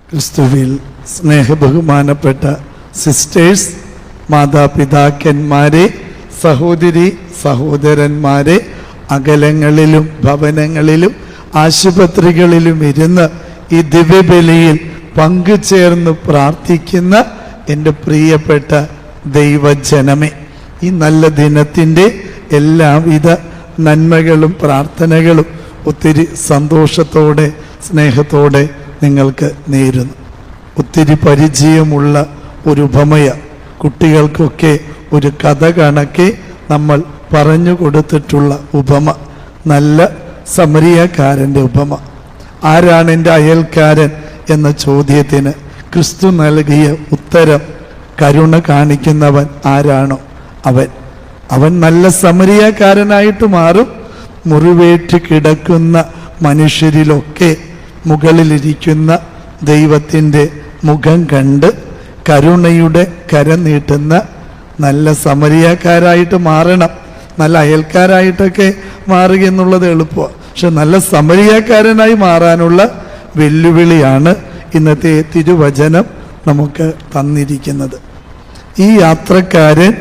ക്രിസ്തുവിൽ സ്നേഹബഹുമാനപ്പെട്ട സിസ്റ്റേഴ്സ് മാതാപിതാക്കന്മാരെ സഹോദരി സഹോദരന്മാരെ അകലങ്ങളിലും ഭവനങ്ങളിലും ആശുപത്രികളിലും ഇരുന്ന് ഈ ദിവ്യബലിയിൽ പങ്കുചേർന്ന് പ്രാർത്ഥിക്കുന്ന എന്റെ പ്രിയപ്പെട്ട ദൈവജനമേ ഈ നല്ല ദിനത്തിന്റെ എല്ലാവിധ നന്മകളും പ്രാർത്ഥനകളും ഒത്തിരി സന്തോഷത്തോടെ സ്നേഹത്തോടെ നിങ്ങൾക്ക് നേരുന്നു. ഒത്തിരി പരിചയമുള്ള ഒരു ഉപമയ കുട്ടികൾക്കൊക്കെ ഒരു കഥ കണക്കെ നമ്മൾ പറഞ്ഞു കൊടുത്തിട്ടുള്ള ഉപമ നല്ല സമരിയക്കാരന്റെ ഉപമ. ആരാണ് എന്റെ അയൽക്കാരൻ എന്ന ചോദ്യത്തിന് ക്രിസ്തു നൽകിയ ഉത്തരം കരുണ കാണിക്കുന്നവൻ ആരാണോ? അവൻ അവൻ നല്ല സമരിയക്കാരനായിട്ട് മാറും. മുറിവേറ്റ് കിടക്കുന്ന മനുഷ്യരിലൊക്കെ മുകളിലിരിക്കുന്ന ദൈവത്തിന്റെ മുഖം കണ്ട് കരുണയുടെ കരം നീട്ടുന്ന നല്ല സമരിയക്കാരായിട്ട് മാറണം. നല്ല അയൽക്കാരായിട്ടൊക്കെ മാറുക എന്നുള്ളത് എളുപ്പമാണ് പക്ഷെ നല്ല സമരിയക്കാരനായി മാറാനുള്ള വെല്ലുവിളിയാണ് ഇന്നത്തെ തിരുവചനം നമുക്ക് തന്നിരിക്കുന്നത്. ഈ യാത്രക്കാരൻ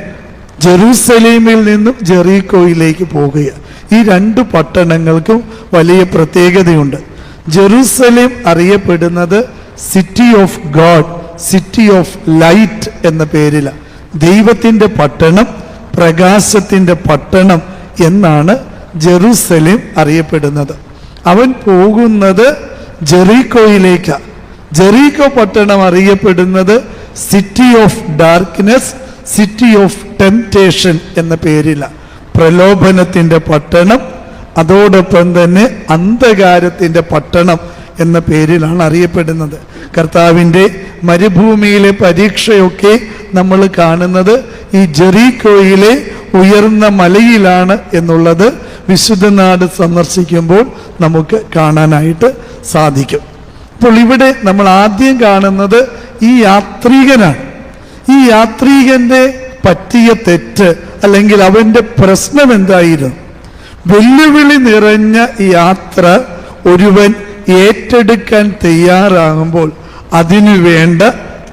ജെറൂസലേമിൽ നിന്നും ജെറീക്കോയിലേക്ക് പോകുക. ഈ രണ്ട് പട്ടണങ്ങൾക്കും വലിയ പ്രത്യേകതയുണ്ട്. ജെറൂസലേം അറിയപ്പെടുന്നത് city of God city of light എന്ന പേരിലാണ് ദൈവത്തിന്റെ പട്ടണം പ്രകാശത്തിന്റെ പട്ടണം എന്നാണ് ജെറൂസലേം അറിയപ്പെടുന്നത്. അവൻ പോകുന്നത് ജെറീക്കോയിലേക്കാണ് ജെറീക്കോ പട്ടണം അറിയപ്പെടുന്നത് city of darkness city of temptation എന്ന പേരിലാണ് പ്രലോഭനത്തിന്റെ പട്ടണം അതോടൊപ്പം തന്നെ അന്ധകാരത്തിന്റെ പട്ടണം എന്ന പേരിലാണ് അറിയപ്പെടുന്നത്. കർത്താവിന്റെ മരുഭൂമിയിലെ പരീക്ഷയൊക്കെ നമ്മൾ കാണുന്നത് ഈ ജെറീക്കോയിലെ ഉയർന്ന മലയിലാണ് എന്നുള്ളത് വിശുദ്ധ നാട് സന്ദർശിക്കുമ്പോൾ നമുക്ക് കാണാനായിട്ട് സാധിക്കും. അപ്പോൾ ഇവിടെ നമ്മൾ ആദ്യം കാണുന്നത് ഈ യാത്രികനാണ്. ഈ യാത്രികന്റെ പറ്റിയ തെറ്റ് അല്ലെങ്കിൽ അവന്റെ പ്രശ്നം എന്തായിരുന്നു? വെല്ലുവിളി നിറഞ്ഞ യാത്ര ഒരുവൻ ഏറ്റെടുക്കാൻ തയ്യാറാകുമ്പോൾ അതിനു വേണ്ട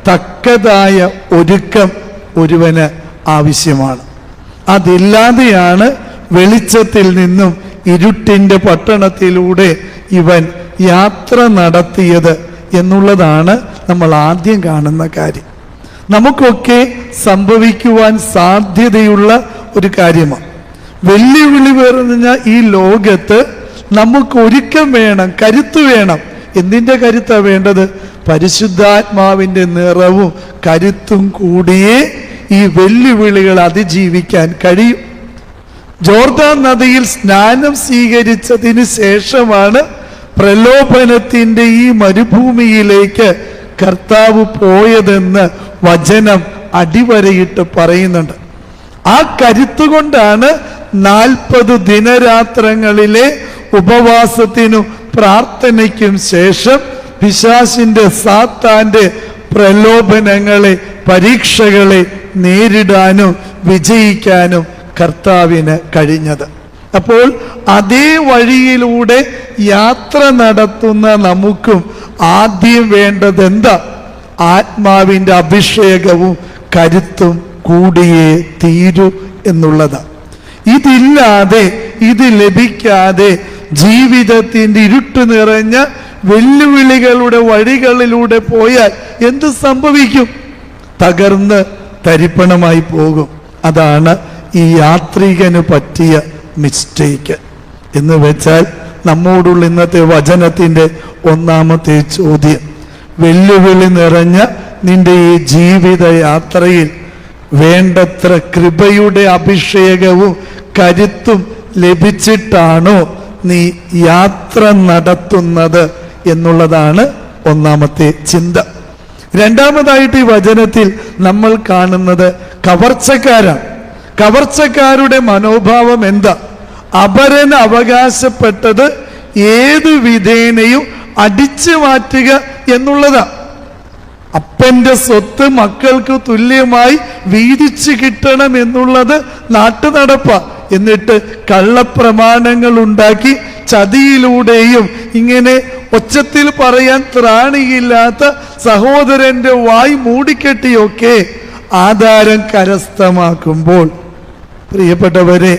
തക്കതായ ഒരുക്കം ഒരുവന് ആവശ്യമാണ്. അതില്ലാതെയാണ് വെളിച്ചത്തിൽ നിന്നും ഇരുട്ടിന്റെ പട്ടണത്തിലൂടെ ഇവൻ യാത്ര നടത്തിയത് എന്നുള്ളതാണ് നമ്മൾ ആദ്യം കാണുന്ന കാര്യം. നമുക്കൊക്കെ സംഭവിക്കുവാൻ സാധ്യതയുള്ള ഒരു കാര്യമാണ്. വെല്ലുവിളി പറഞ്ഞ ഈ ലോകത്ത് നമുക്ക് ഒരുക്കം വേണം കരുത്ത് വേണം. എന്തിന്റെ കരുത്താണ് വേണ്ടത്? പരിശുദ്ധാത്മാവിന്റെ നിറവും കരുത്തും കൂടിയേ ഈ വെല്ലുവിളികൾ അതിജീവിക്കാൻ കഴിയും. ജോർദാൻ നദിയിൽ സ്നാനം സ്വീകരിച്ചതിന് ശേഷമാണ് പ്രലോഭനത്തിന്റെ ഈ മരുഭൂമിയിലേക്ക് കർത്താവ് പോയതെന്ന് വചനം അടിവരയിട്ട് പറയുന്നുണ്ട്. ആ കരുത്തുകൊണ്ടാണ് നാൽപ്പത് ദിനരാത്രങ്ങളിലെ ഉപവാസത്തിനും പ്രാർത്ഥനയ്ക്കും ശേഷം പിശാസിന്റെ സാത്താന്റെ പ്രലോഭനങ്ങളെ പരീക്ഷകളെ നേരിടാനും വിജയിക്കാനും കർത്താവിന് കഴിഞ്ഞത്. അപ്പോൾ അതേ വഴിയിലൂടെ യാത്ര നടത്തുന്ന നമുക്കും ആദ്യം വേണ്ടത് എന്താ? ആത്മാവിന്റെ അഭിഷേകവും കരുത്തും കൂടിയേ തീരൂ എന്നുള്ളതാണ് ഇതില്ലാതെ ഇത് ലഭിക്കാതെ ജീവിതത്തിന്റെ ഇരുട്ട് നിറഞ്ഞ വെല്ലുവിളികളുടെ വഴികളിലൂടെ പോയാൽ എന്ത് സംഭവിക്കും? തകർന്ന് തരിപ്പണമായി പോകും. അതാണ് ഈ യാത്രികന് പറ്റിയ മിസ്റ്റേക്ക്. എന്ന് വെച്ചാൽ നമ്മോടുള്ള ഇന്നത്തെ വചനത്തിന്റെ ഒന്നാമത്തെ ചോദ്യം. വെല്ലുവിളി നിറഞ്ഞ നിന്റെ ഈ ജീവിത യാത്രയിൽ വേണ്ടത്ര കൃപയുടെ അഭിഷേകവും കരുത്തും ലഭിച്ചിട്ടാണോ നീ യാത്ര നടത്തുന്നത് എന്നുള്ളതാണ് ഒന്നാമത്തെ ചിന്ത. രണ്ടാമതായിട്ട് ഈ വചനത്തിൽ നമ്മൾ കാണുന്നത് കവർച്ചക്കാരാണ്. കവർച്ചക്കാരുടെ മനോഭാവം എന്താ? അപരന് അവകാശപ്പെട്ടത് ഏത് വിധേനയും അടിച്ചു മാറ്റുക എന്നുള്ളതാണ് അപ്പന്റെ സ്വത്ത് മക്കൾക്ക് തുല്യമായി വീതിച്ചു കിട്ടണം എന്നുള്ളത് നാട്ടു നടപ്പ എന്നിട്ട് കള്ളപ്രമാണങ്ങൾ ഉണ്ടാക്കി ചതിയിലൂടെയും ഇങ്ങനെ ഒച്ചത്തിൽ പറയാൻ ത്രാണിയില്ലാത്ത സഹോദരന്റെ വായ് മൂടിക്കെട്ടിയൊക്കെ ആധാരം കരസ്ഥമാക്കുമ്പോൾ. പ്രിയപ്പെട്ടവരെ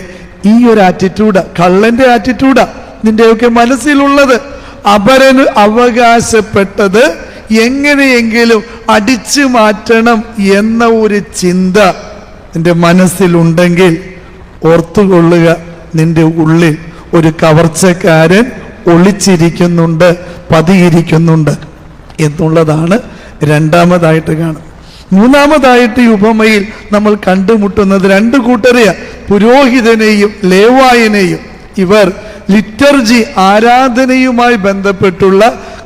ഈ ഒരു ആറ്റിറ്റ്യൂഡ് കള്ളന്റെ ആറ്റിറ്റ്യൂഡാ നിന്റെയൊക്കെ മനസ്സിലുള്ളത്. അപരന് അവകാശപ്പെട്ടത് എങ്ങനെയെങ്കിലും അടിച്ചു മാറ്റണം എന്ന ഒരു ചിന്ത നിന്റെ മനസ്സിലുണ്ടെങ്കിൽ ഓർത്തുകൊള്ളുക. നിന്റെ ഉള്ളിൽ ഒരു കവർച്ചക്കാരൻ ഒളിച്ചിരിക്കുന്നുണ്ട് പതിയിരിക്കുന്നുണ്ട് എന്നുള്ളതാണ് രണ്ടാമതായിട്ട് കാണുന്നത്. മൂന്നാമതായിട്ട് ഈ ഉപമയിൽ നമ്മൾ കണ്ടുമുട്ടുന്നത് രണ്ട് കൂട്ടരെയാ പുരോഹിതനെയും ലേവായനെയും. ഇവർ ലിറ്റർജി ആരാധനയുമായി ബന്ധപ്പെട്ടുള്ള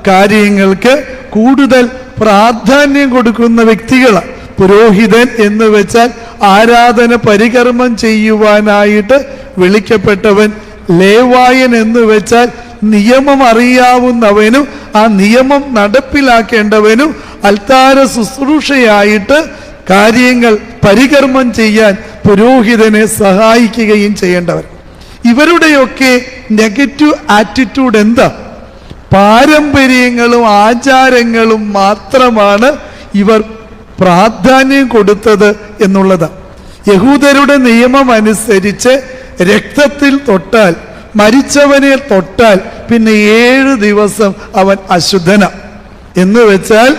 കാര്യങ്ങൾക്ക് കൂടുതൽ പ്രാധാന്യം കൊടുക്കുന്ന വ്യക്തികളാണ്. പുരോഹിതൻ എന്ന് വെച്ചാൽ ആരാധന പരികർമ്മം ചെയ്യുവാനായിട്ട് വിളിക്കപ്പെട്ടവൻ ലേവായൻ എന്ന് വെച്ചാൽ നിയമം അറിയാവുന്നവനും ആ നിയമം നടപ്പിലാക്കേണ്ടവനും അൽത്താര ശുശ്രൂഷയായിട്ട് കാര്യങ്ങൾ പരികർമ്മം ചെയ്യാൻ പുരോഹിതനെ സഹായിക്കുകയും ചെയ്യേണ്ടവർ. ഇവരുടെയൊക്കെ നെഗറ്റീവ് ആറ്റിറ്റ്യൂഡ് എന്താ? പാരമ്പര്യങ്ങളും ആചാരങ്ങളും മാത്രമാണ് ഇവർ പ്രാധാന്യം കൊടുത്തത് എന്നുള്ളത്. യഹൂദരുടെ നിയമം അനുസരിച്ച് രക്തത്തിൽ തൊട്ടാൽ മരിച്ചവനെ തൊട്ടാൽ പിന്നെ ഏഴ് ദിവസം അവൻ അശുദ്ധന. എന്ന് വെച്ചാൽ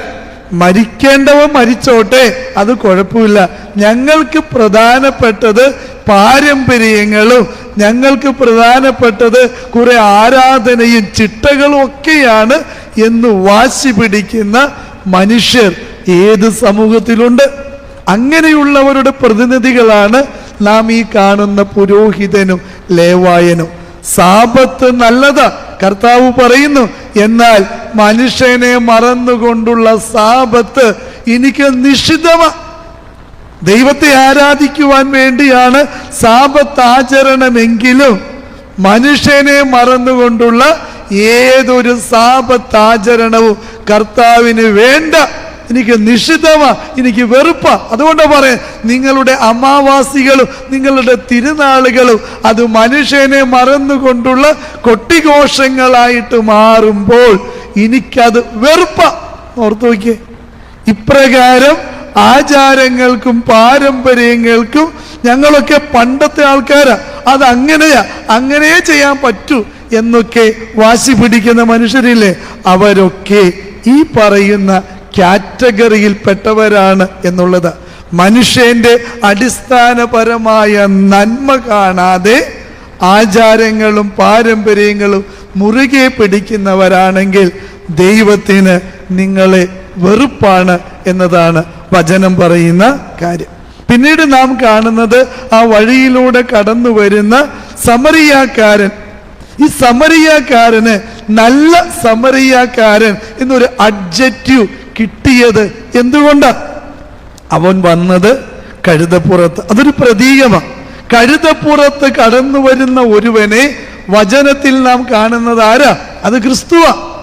മരിക്കേണ്ടവൻ മരിച്ചോട്ടെ അത് കുഴപ്പമില്ല. ഞങ്ങൾക്ക് പ്രധാനപ്പെട്ടത് പാരമ്പര്യങ്ങളും ഞങ്ങൾക്ക് പ്രധാനപ്പെട്ടത് കുറെ ആരാധനയും ചിട്ടകളും ഒക്കെയാണ് എന്ന് വാശി പിടിക്കുന്ന മനുഷ്യർ ഏത് സമൂഹത്തിലുണ്ട്? അങ്ങനെയുള്ളവരുടെ പ്രതിനിധികളാണ് നാം ഈ കാണുന്ന പുരോഹിതനും ലേവായനും. സാപത്ത് നല്ലതാ കർത്താവ് പറയുന്നു എന്നാൽ മനുഷ്യനെ മറന്നുകൊണ്ടുള്ള സാപത്ത് എനിക്ക് നിഷിദ്ധമാ ദൈവത്തെ ആരാധിക്കുവാൻ വേണ്ടിയാണ് സാപത്ത് ആചരണമെങ്കിലും മനുഷ്യനെ മറന്നുകൊണ്ടുള്ള ഏതൊരു സാപത്താചരണവും കർത്താവിന് വേണ്ട. എനിക്ക് നിഷിദ്ധമാ എനിക്ക് വെറുപ്പാ. അതുകൊണ്ടാ പറയാം നിങ്ങളുടെ അമാവാസികളും നിങ്ങളുടെ തിരുനാളുകളും അത് മനുഷ്യനെ മറന്നുകൊണ്ടുള്ള കൊട്ടിഘോഷങ്ങളായിട്ട് മാറുമ്പോൾ എനിക്കത് വെറുപ്പ. ഓർത്തു നോക്കിയേ. ഇപ്രകാരം ആചാരങ്ങൾക്കും പാരമ്പര്യങ്ങൾക്കും ഞങ്ങളൊക്കെ പണ്ടത്തെ ആൾക്കാരാ. അത് അങ്ങനെയാ അങ്ങനെയേ ചെയ്യാൻ പറ്റൂ എന്നൊക്കെ വാശി പിടിക്കുന്ന മനുഷ്യരില്ലേ? അവരൊക്കെ ഈ പറയുന്ന കാറ്റഗറിയിൽപ്പെട്ടവരാണ് എന്നുള്ളത്. മനുഷ്യന്റെ അടിസ്ഥാനപരമായ നന്മ കാണാതെ ആചാരങ്ങളും പാരമ്പര്യങ്ങളും മുറുകെ പിടിക്കുന്നവരാണെങ്കിൽ ദൈവത്തിന് നിങ്ങളെ വെറുപ്പാണ് എന്നതാണ് വചനം പറയുന്ന കാര്യം. പിന്നീട് നാം കാണുന്നത് ആ വഴിയിലൂടെ കടന്നു വരുന്ന സമറിയാക്കാരൻ. ഈ സമറിയാക്കാരന് നല്ല സമറിയാക്കാരൻ എന്നൊരു അഡ്ജക്റ്റീവ് കിട്ടിയത് എന്തുകൊണ്ട്? അവൻ വന്നത് കഴുതപ്പുറത്ത്. അതൊരു പ്രതീകമാണ് കഴുതപ്പുറത്ത് കടന്നു വരുന്ന ഒരുവനെ വചനത്തിൽ നാം കാണുന്നത് ആരാ? അത് ക്രിസ്തുവാ.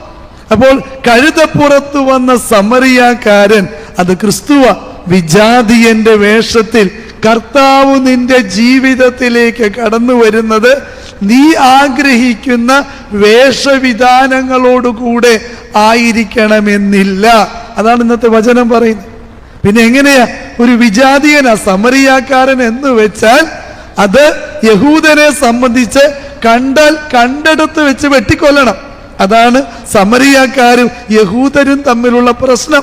അപ്പോൾ കഴുതപ്പുറത്ത് വന്ന സമറിയാക്കാരൻ അത് ക്രിസ്തുവ. വിജാതിയന്റെ വേഷത്തിൽ കർത്താവ് നിന്റെ ജീവിതത്തിലേക്ക് കടന്നു വരുന്നത് നീ ആഗ്രഹിക്കുന്ന വേഷവിധാനങ്ങളോടുകൂടെ ആയിരിക്കണമെന്നില്ല. അതാണ് ഇന്നത്തെ വചനം പറയുന്നത്. പിന്നെ എങ്ങനെയാ? ഒരു വിജാതീയന സമരിയാക്കാരൻ എന്ന് വെച്ചാൽ അത് യഹൂദനെ സംബന്ധിച്ച് കണ്ടാൽ കണ്ടെടുത്ത് വെച്ച് വെട്ടിക്കൊല്ലണം. അതാണ് സമരിയാക്കാരും യഹൂദരും തമ്മിലുള്ള പ്രശ്നം.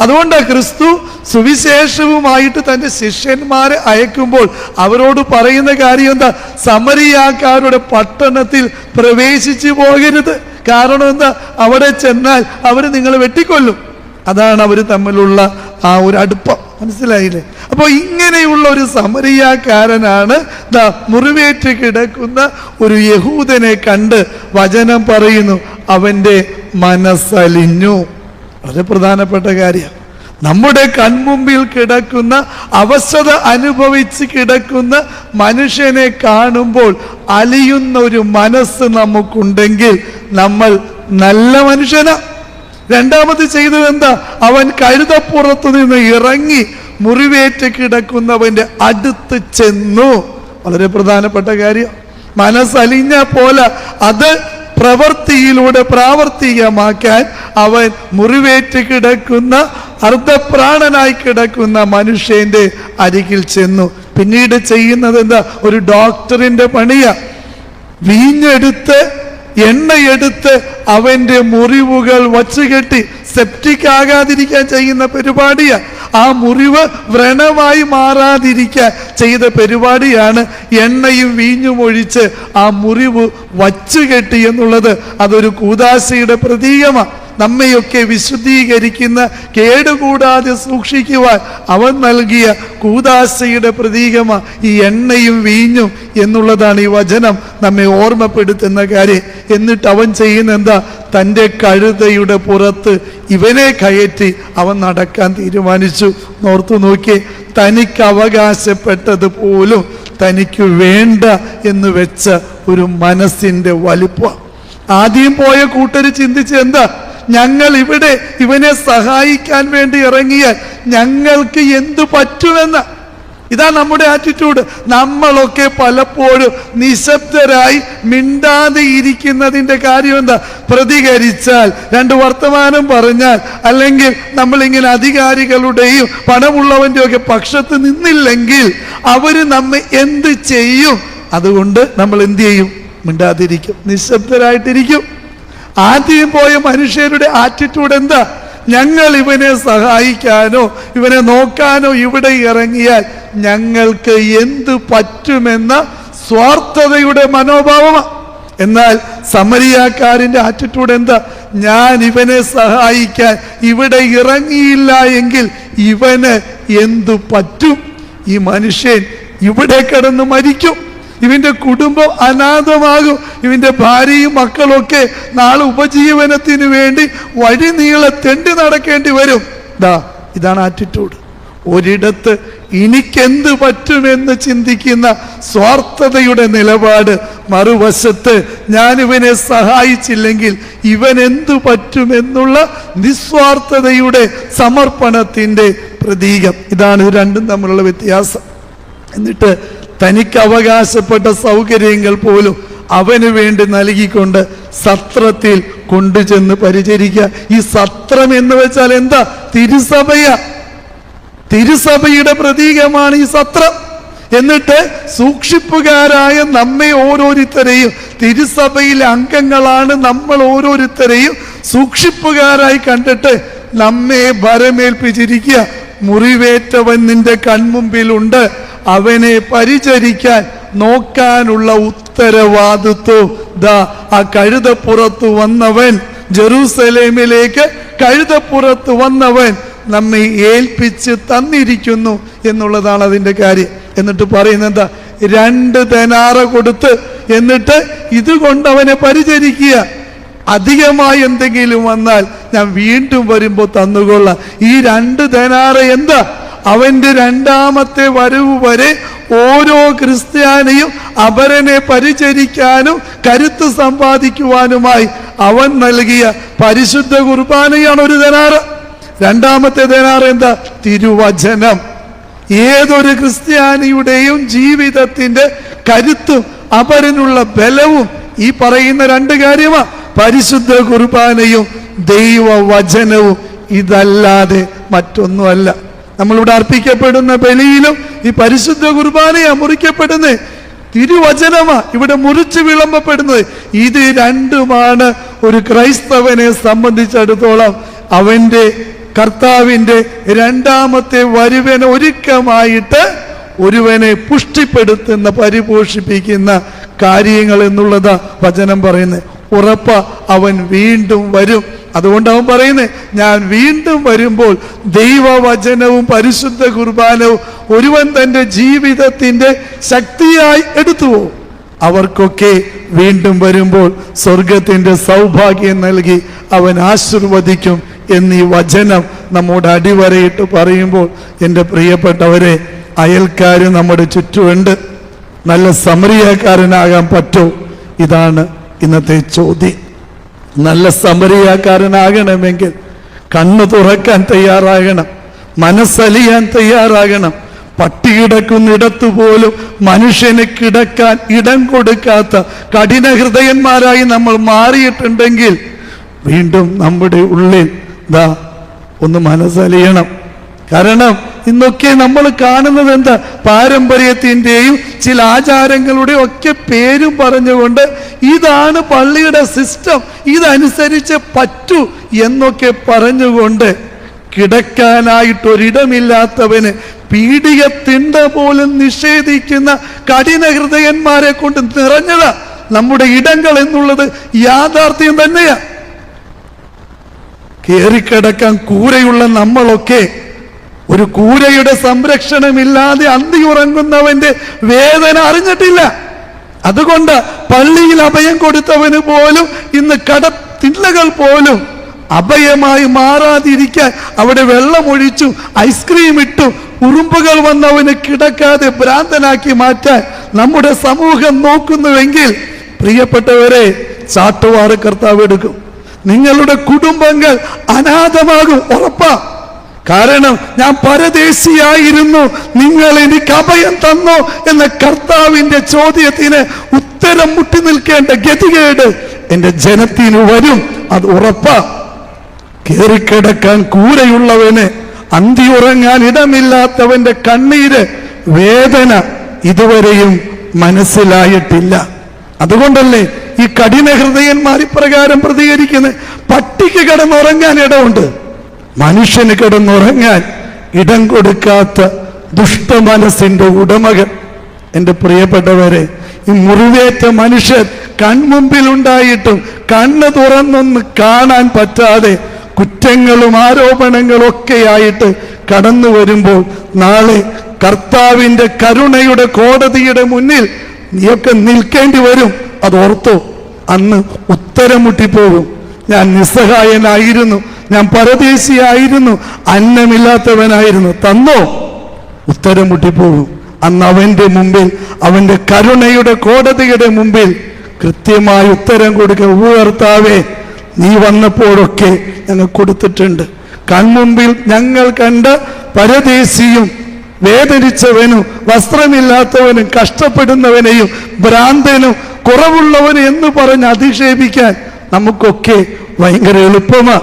അതുകൊണ്ടാണ് ക്രിസ്തു സുവിശേഷവുമായിട്ട് തന്റെ ശിഷ്യന്മാരെ അയക്കുമ്പോൾ അവരോട് പറയുന്ന കാര്യം എന്താ? സമരിയാക്കാരുടെ പട്ടണത്തിൽ പ്രവേശിച്ചു പോകരുത്. കാരണം എന്താ? അവിടെ ചെന്നാൽ അവർ നിങ്ങളെ വെട്ടിക്കൊല്ലും. അതാണ് അവർ തമ്മിലുള്ള ആ ഒരു അടുപ്പം. മനസ്സിലായില്ലേ? അപ്പോൾ ഇങ്ങനെയുള്ള ഒരു സമരിയാക്കാരനാണ് ദ മുറിവേറ്റ് കിടക്കുന്ന ഒരു യഹൂദനെ കണ്ട് വചനം പറയുന്നു. അവന്റെ മനസ്സലിഞ്ഞു. വളരെ പ്രധാനപ്പെട്ട കാര്യം. നമ്മുടെ കൺമുമ്പിൽ കിടക്കുന്ന അവസ്ഥത അനുഭവിച്ച് കിടക്കുന്ന മനുഷ്യനെ കാണുമ്പോൾ അലിയുന്ന ഒരു മനസ്സ് നമുക്കുണ്ടെങ്കിൽ നമ്മൾ നല്ല മനുഷ്യനാ. രണ്ടാമത് ചെയ്തത് എന്താ? അവൻ കഴുതപ്പുറത്ത് നിന്ന് ഇറങ്ങി മുറിവേറ്റ് കിടക്കുന്നവന്റെ അടുത്ത് ചെന്നു. വളരെ പ്രധാനപ്പെട്ട കാര്യം. മനസ്സലിഞ്ഞ പോലെ അത് പ്രവൃത്തിയിലൂടെ പ്രാവർത്തികമാക്കാൻ അവൻ മുറിവേറ്റ് കിടക്കുന്ന അർദ്ധപ്രാണനായി കിടക്കുന്ന മനുഷ്യന്റെ അരികിൽ ചെന്നു. പിന്നീട് ചെയ്യുന്നത് എന്താ? ഒരു ഡോക്ടറിന്റെ പണിയാ. വീഞ്ഞെടുത്ത് എണ്ണയെടുത്ത് അവന്റെ മുറിവുകൾ വച്ചുകെട്ടി സെപ്റ്റിക് ആകാതിരിക്കാൻ ചെയ്യുന്ന പരിപാടിയാണ് ആ മുറിവ് വ്രണമായി മാറാതിരിക്കാൻ ചെയ്ത പരിപാടിയാണ് എണ്ണയും വീഞ്ഞും ഒഴിച്ച് ആ മുറിവ് വച്ചുകെട്ടി എന്നുള്ളത്. അതൊരു കൂതാശയുടെ പ്രതീകമാണ് നമ്മയൊക്കെ വിശുദ്ധീകരിക്കുന്ന കേടുകൂടാതെ സൂക്ഷിക്കുവാൻ അവൻ നൽകിയ കൂതാശയുടെ പ്രതീകമാണ് ഈ എണ്ണയും വീഞ്ഞും എന്നുള്ളതാണ് ഈ വചനം നമ്മെ ഓർമ്മപ്പെടുത്തുന്ന കാര്യം. എന്നിട്ട് അവൻ ചെയ്യുന്ന എന്താ? തന്റെ കഴുതയുടെ പുറത്ത് ഇവനെ കയറ്റി അവൻ നടക്കാൻ തീരുമാനിച്ചു. നോർത്തു നോക്കി തനിക്ക് അവകാശപ്പെട്ടത് പോലും തനിക്ക് വേണ്ട എന്ന് വെച്ച ഒരു മനസ്സിന്റെ വലിപ്പം ആദ്യം പോയ കൂട്ടർ ചിന്തിച്ച് എന്താ ഞങ്ങൾ ഇവിടെ ഇവനെ സഹായിക്കാൻ വേണ്ടി ഇറങ്ങിയാൽ ഞങ്ങൾക്ക് എന്തു പറ്റുമെന്ന്. ഇതാ നമ്മുടെ ആറ്റിറ്റ്യൂഡ് നമ്മളൊക്കെ പലപ്പോഴും നിശബ്ദരായി മിണ്ടാതെ ഇരിക്കുന്നതിന്റെ കാര്യം എന്താ? പ്രതികരിച്ചാൽ രണ്ട് വർത്തമാനം പറഞ്ഞാൽ അല്ലെങ്കിൽ നമ്മളിങ്ങനെ അധികാരികളുടെയും പണമുള്ളവന്റെ ഒക്കെ പക്ഷത്ത് നിന്നില്ലെങ്കിൽ അവർ നമ്മെ എന്ത് ചെയ്യും? അതുകൊണ്ട് നമ്മൾ എന്ത് ചെയ്യും? മിണ്ടാതിരിക്കും. നിശബ്ദരായിട്ടിരിക്കും. ആദ്യം പോയ മനുഷ്യരുടെ ആറ്റിറ്റ്യൂഡ് എന്താ? ഞങ്ങൾ ഇവനെ സഹായിക്കാനോ ഇവനെ നോക്കാനോ ഇവിടെ ഇറങ്ങിയാൽ ഞങ്ങൾക്ക് എന്ത് പറ്റുമെന്ന സ്വാർത്ഥതയുടെ മനോഭാവമാണ് എന്നാൽ സമരിയാക്കാരിന്റെ ആറ്റിറ്റ്യൂഡ് എന്താ? ഞാൻ ഇവനെ സഹായിക്കാൻ ഇവിടെ ഇറങ്ങിയില്ല എങ്കിൽ ഇവന് എന്തു പറ്റും? ഈ മനുഷ്യൻ ഇവിടെ കിടന്ന് മരിക്കും. ഇവന്റെ കുടുംബം അനാഥമാകും. ഇവന്റെ ഭാര്യയും മക്കളൊക്കെ നാളെ ഉപജീവനത്തിന് വേണ്ടി വഴി നീളെ തെണ്ടി നടക്കേണ്ടി വരും. ദാ ഇതാണ് ആറ്റിറ്റ്യൂഡ് ഒരിടത്ത് എനിക്കെന്ത് പറ്റുമെന്ന് ചിന്തിക്കുന്ന സ്വാർത്ഥതയുടെ നിലപാട്. മറുവശത്ത് ഞാൻ ഇവനെ സഹായിച്ചില്ലെങ്കിൽ ഇവൻ എന്തു പറ്റുമെന്നുള്ള നിസ്വാർത്ഥതയുടെ സമർപ്പണത്തിന്റെ പ്രതീകം. ഇതാണ് ഇത് രണ്ടും തമ്മിലുള്ള വ്യത്യാസം. എന്നിട്ട് തനിക്ക് അവകാശപ്പെട്ട സൗകര്യങ്ങൾ പോലും അവന് വേണ്ടി നൽകിക്കൊണ്ട് സത്രത്തിൽ കൊണ്ടുചെന്ന് പരിചരിക്കുക. ഈ സത്രം എന്ന് വെച്ചാൽ എന്താ? തിരുസഭയ. തിരുസഭയുടെ പ്രതീകമാണ് ഈ സത്രം. എന്നിട്ട് സൂക്ഷിപ്പുകാരായ നമ്മെ ഓരോരുത്തരെയും തിരുസഭയിലെ അംഗങ്ങളാണ് നമ്മൾ ഓരോരുത്തരെയും സൂക്ഷിപ്പുകാരായി കണ്ടിട്ട് നമ്മെ ഭരമേൽപ്പിച്ചിരിക്കുക. മുറിവേറ്റവൻ നിന്റെ കൺമുമ്പിലുണ്ട്. അവനെ പരിചരിക്കാൻ നോക്കാനുള്ള ഉത്തരവാദിത്വം ദാ ആ കഴുതപ്പുറത്ത് വന്നവൻ. ജെറൂസലേമിലേക്ക് കഴുതപ്പുറത്ത് വന്നവൻ നമ്മെ ഏൽപ്പിച്ച് തന്നിരിക്കുന്നു എന്നുള്ളതാണ് അതിന്റെ കാര്യം. എന്നിട്ട് പറയുന്നത് എന്താ? രണ്ട് തെനാറ കൊടുത്ത് എന്നിട്ട് ഇതുകൊണ്ട് അവനെ പരിചരിക്കുക. അധികമായി എന്തെങ്കിലും വന്നാൽ ഞാൻ വീണ്ടും വരുമ്പോൾ തന്നുകൊള്ളാം. ഈ രണ്ട് തെനാറ എന്താ? അവന്റെ രണ്ടാമത്തെ വരവ് വരെ ഓരോ ക്രിസ്ത്യാനിയും അപരനെ പരിചരിക്കാനും കരുത്ത് സമ്പാദിക്കുവാനുമായി അവൻ നൽകിയ പരിശുദ്ധ കുർബാനയാണ് ഒരു ധനാറ് രണ്ടാമത്തെ ധനാറ് എന്താ? തിരുവചനം. ഏതൊരു ക്രിസ്ത്യാനിയുടെയും ജീവിതത്തിന്റെ കരുത്തും അപരനുള്ള ബലവും ഈ പറയുന്ന രണ്ട് കാര്യമാ. പരിശുദ്ധ കുർബാനയും ദൈവവചനവും. ഇതല്ലാതെ മറ്റൊന്നുമല്ല. നമ്മളിവിടെ അർപ്പിക്കപ്പെടുന്ന ബലിയിലും ഈ പരിശുദ്ധ കുർബാനയാ മുറിക്കപ്പെടുന്നത് തിരുവചനമാ ഇവിടെ മുറിച്ച് വിളമ്പപ്പെടുന്നത്. ഇത് രണ്ടുമാണ് ഒരു ക്രൈസ്തവനെ സംബന്ധിച്ചിടത്തോളം അവന്റെ കർത്താവിന്റെ രണ്ടാമത്തെ വരുവന ഒരുക്കമായിട്ട് ഒരുവനെ പുഷ്ടിപ്പെടുത്തുന്ന പരിപോഷിപ്പിക്കുന്ന കാര്യങ്ങൾ എന്നുള്ളതാ വചനം പറയുന്നത്. ഉറപ്പ അവൻ വീണ്ടും വരും. അതുകൊണ്ട് അവൻ പറയുന്നത് ഞാൻ വീണ്ടും വരുമ്പോൾ ദൈവവചനവും പരിശുദ്ധ കുർബാനവും ഒരുവൻ തന്റെ ജീവിതത്തിന്റെ ശക്തിയായി എടുത്തുവോ അവർക്കൊക്കെ വീണ്ടും വരുമ്പോൾ സ്വർഗത്തിന്റെ സൗഭാഗ്യം നൽകി അവൻ ആശീർവദിക്കും. എന്നീ വചനം നമ്മോട് അടിവരയിട്ട് പറയുമ്പോൾ എന്റെ പ്രിയപ്പെട്ടവരെ അയൽക്കാർ നമ്മുടെ ചുറ്റുമുണ്ട്. നല്ല സമരിയക്കാരനാകാൻ പറ്റോ. ഇതാണ് ഇന്നത്തെ ചോദ്യം. നല്ല സമരിയാക്കാരനാകണമെങ്കിൽ കണ്ണു തുറക്കാൻ തയ്യാറാകണം മനസ്സലിയാൻ തയ്യാറാകണം. പട്ടി കിടക്കുന്നിടത്തു പോലും മനുഷ്യന് കിടക്കാൻ ഇടം കൊടുക്കാത്ത കഠിന ഹൃദയന്മാരായി നമ്മൾ മാറിയിട്ടുണ്ടെങ്കിൽ വീണ്ടും നമ്മുടെ ഉള്ളിൽ ദാ ഒന്ന് മനസ്സലിയണം. കാരണം ഇന്നൊക്കെ നമ്മൾ കാണുന്നത് എന്താ? പാരമ്പര്യത്തിന്റെയും ചില ആചാരങ്ങളുടെ ഒക്കെ പേരും പറഞ്ഞുകൊണ്ട് ഇതാണ് പള്ളിയുടെ സിസ്റ്റം ഇതനുസരിച്ച് പറ്റൂ എന്നൊക്കെ പറഞ്ഞുകൊണ്ട് കിടക്കാനായിട്ടൊരിടമില്ലാത്തവന് പീഡിക തിണ്ട പോലും നിഷേധിക്കുന്ന കഠിന ഹൃദയന്മാരെ കൊണ്ട് നിറഞ്ഞതാ നമ്മുടെ ഇടങ്ങൾ എന്നുള്ളത് യാഥാർത്ഥ്യം തന്നെയാ. കയറിക്കിടക്കാൻ കൂരയുള്ള നമ്മളൊക്കെ ഒരു കൂരയുടെ സംരക്ഷണമില്ലാതെ അന്തി ഉറങ്ങുന്നവന്റെ വേദന അറിഞ്ഞിട്ടില്ല. അതുകൊണ്ട് പള്ളിയിൽ അഭയം കൊടുത്തവന് പോലും ഇന്ന് കടത്തില്ലകൾ പോലും അഭയമായി മാറാതിരിക്കാൻ അവിടെ വെള്ളമൊഴിച്ചു ഐസ്ക്രീം ഇട്ടു ഉറുമ്പുകൾ വന്നവന് കിടക്കാതെ ഭ്രാന്തനാക്കി മാറ്റാൻ നമ്മുടെ സമൂഹം നോക്കുന്നുവെങ്കിൽ പ്രിയപ്പെട്ടവരെ ചാട്ടുവാറ് കർത്താവ് എടുക്കും. നിങ്ങളുടെ കുടുംബങ്ങൾ അനാഥമാകും ഉറപ്പാ. കാരണം ഞാൻ പരദേശിയായിരുന്നു. നിങ്ങൾ എനിക്ക് അഭയം തന്നു എന്ന കർത്താവിന്റെ ചോദ്യത്തിന് ഉത്തരം മുട്ടി നിൽക്കേണ്ട ഗതികേട് എന്റെ ജനത്തിന് വരും. അത് ഉറപ്പ. കേറിക്കിടക്കാൻ കൂരയുള്ളവന് അന്തി ഉറങ്ങാൻ ഇടമില്ലാത്തവന്റെ കണ്ണീര് വേദന ഇതുവരെയും മനസ്സിലായിട്ടില്ല. അതുകൊണ്ടല്ലേ ഈ കഠിന ഹൃദയന്മാർ ഇപ്രകാരം പ്രതികരിക്കുന്നത് പട്ടിക്ക് കിടന്നുറങ്ങാൻ ഇടമുണ്ട്. മനുഷ്യന് കിടന്നുറങ്ങാൻ ഇടം കൊടുക്കാത്ത ദുഷ്ടമനസ്സിന്റെ ഉടമകൾ. എന്റെ പ്രിയപ്പെട്ടവരെ ഈ മുറിവേറ്റ മനുഷ്യർ കൺമുമ്പിലുണ്ടായിട്ടും കണ്ണ് തുറന്നൊന്ന് കാണാൻ പറ്റാതെ കുറ്റങ്ങളും ആരോപണങ്ങളും ഒക്കെയായിട്ട് കടന്നു വരുമ്പോൾ നാളെ കർത്താവിന്റെ കരുണയുടെ കോടതിയുടെ മുന്നിൽ നീയൊക്കെ നിൽക്കേണ്ടി വരും. അത് ഓർത്തോ അന്ന് ഉത്തരം മുട്ടിപ്പോകും ഞാൻ നിസ്സഹായനായിരുന്നു. ഞാൻ പരദേശിയായിരുന്നു. അന്നമില്ലാത്തവനായിരുന്നു. തന്നോ? ഉത്തരം മുട്ടിപ്പോകും. അന്ന് അവന്റെ മുമ്പിൽ അവന്റെ കരുണയുടെ കോടതിയുടെ മുമ്പിൽ കൃത്യമായി ഉത്തരം കൊടുക്കുക ഉപകർത്താവേ നീ വന്നപ്പോഴൊക്കെ ഞങ്ങൾ കൊടുത്തിട്ടുണ്ട്. കൺമുമ്പിൽ ഞങ്ങൾ കണ്ട പരദേശിയും വേദനിച്ചവനും വസ്ത്രമില്ലാത്തവനും കഷ്ടപ്പെടുന്നവനെയും ഭ്രാന്തനും കുറവുള്ളവനും എന്ന് പറഞ്ഞ് അധിക്ഷേപിക്കാൻ നമുക്കൊക്കെ ഭയങ്കര എളുപ്പമാ.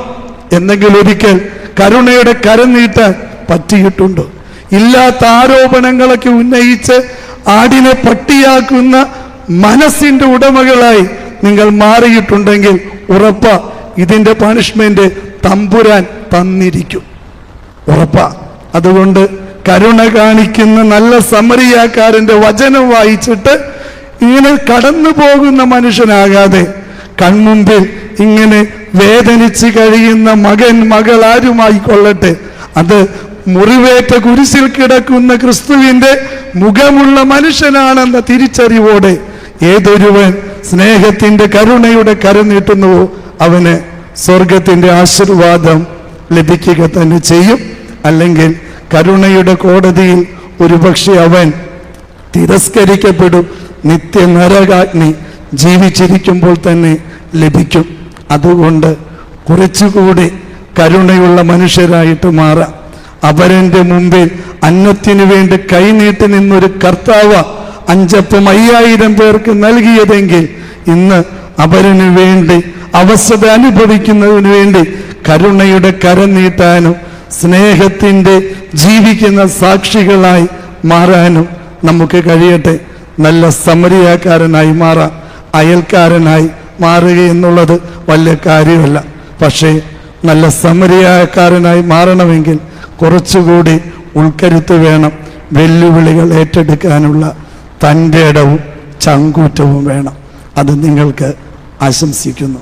എന്തെങ്കിലും ഒരിക്കൽ കരുണയുടെ കരം നീട്ടാൻ പറ്റിയിട്ടുണ്ടോ? ഇല്ലാത്ത ആരോപണങ്ങളൊക്കെ ഉന്നയിച്ച് ആടിനെ പട്ടിയാക്കുന്ന മനസ്സിന്റെ ഉടമകളായി നിങ്ങൾ മാറിയിട്ടുണ്ടെങ്കിൽ ഉറപ്പ ഇതിന്റെ പണിഷ്മെന്റ് തമ്പുരാൻ തന്നിരിക്കും. ഉറപ്പ. അതുകൊണ്ട് കരുണ കാണിക്കുന്ന നല്ല സമരിയാക്കാരന്റെ വചനം വായിച്ചിട്ട് ഇങ്ങനെ കടന്നു പോകുന്ന മനുഷ്യനാകാതെ കൺമുമ്പിൽ ഇങ്ങനെ വേദനിച്ച് കഴിയുന്ന മകൻ മകൾ ആരുമായി കൊള്ളട്ടെ. അത് മുറിവേറ്റ കുരിശിൽ കിടക്കുന്ന ക്രിസ്തുവിന്റെ മുഖമുള്ള മനുഷ്യനാണെന്ന തിരിച്ചറിവോടെ ഏതൊരുവൻ സ്നേഹത്തിന്റെ കരുണയുടെ കരം നീട്ടുന്നുവോ അവന് സ്വർഗത്തിന്റെ ആശീർവാദം ലഭിക്കുക തന്നെ ചെയ്യും. അല്ലെങ്കിൽ കരുണയുടെ കോടതിയിൽ ഒരുപക്ഷെ അവൻ തിരസ്കരിക്കപ്പെടും. നിത്യ നരകാഗ്നി ജീവിച്ചിരിക്കുമ്പോൾ തന്നെ ലഭിക്കും. അതുകൊണ്ട് കുറച്ചുകൂടി കരുണയുള്ള മനുഷ്യരായിട്ട് മാറാം. അവരന്റെ മുമ്പിൽ അന്നത്തിനു വേണ്ടി കൈനീട്ടി നിന്നൊരു കർത്താവ് അഞ്ചപ്പം അയ്യായിരം പേർക്ക് നൽകിയതെങ്കിൽ ഇന്ന് അവരനു വേണ്ടി അവസ്ഥ അനുഭവിക്കുന്നതിന് വേണ്ടി കരുണയുടെ കരം നീട്ടാനും സ്നേഹത്തിന്റെ ജീവിക്കുന്ന സാക്ഷികളായി മാറാനും നമുക്ക് കഴിയട്ടെ. നല്ല സമരിയാക്കാരനായി മാറാം. അയൽക്കാരനായി മാറുക എന്നുള്ളത് വലിയ കാര്യമല്ല. പക്ഷേ നല്ല സമരിയായക്കാരനായി മാറണമെങ്കിൽ കുറച്ചുകൂടി ഉൾക്കരുത്ത് വേണം. വെല്ലുവിളികൾ ഏറ്റെടുക്കാനുള്ള തന്റെ ഇടവും ചങ്കൂറ്റവും വേണം. അത് നിങ്ങൾക്ക് ആശംസിക്കുന്നു.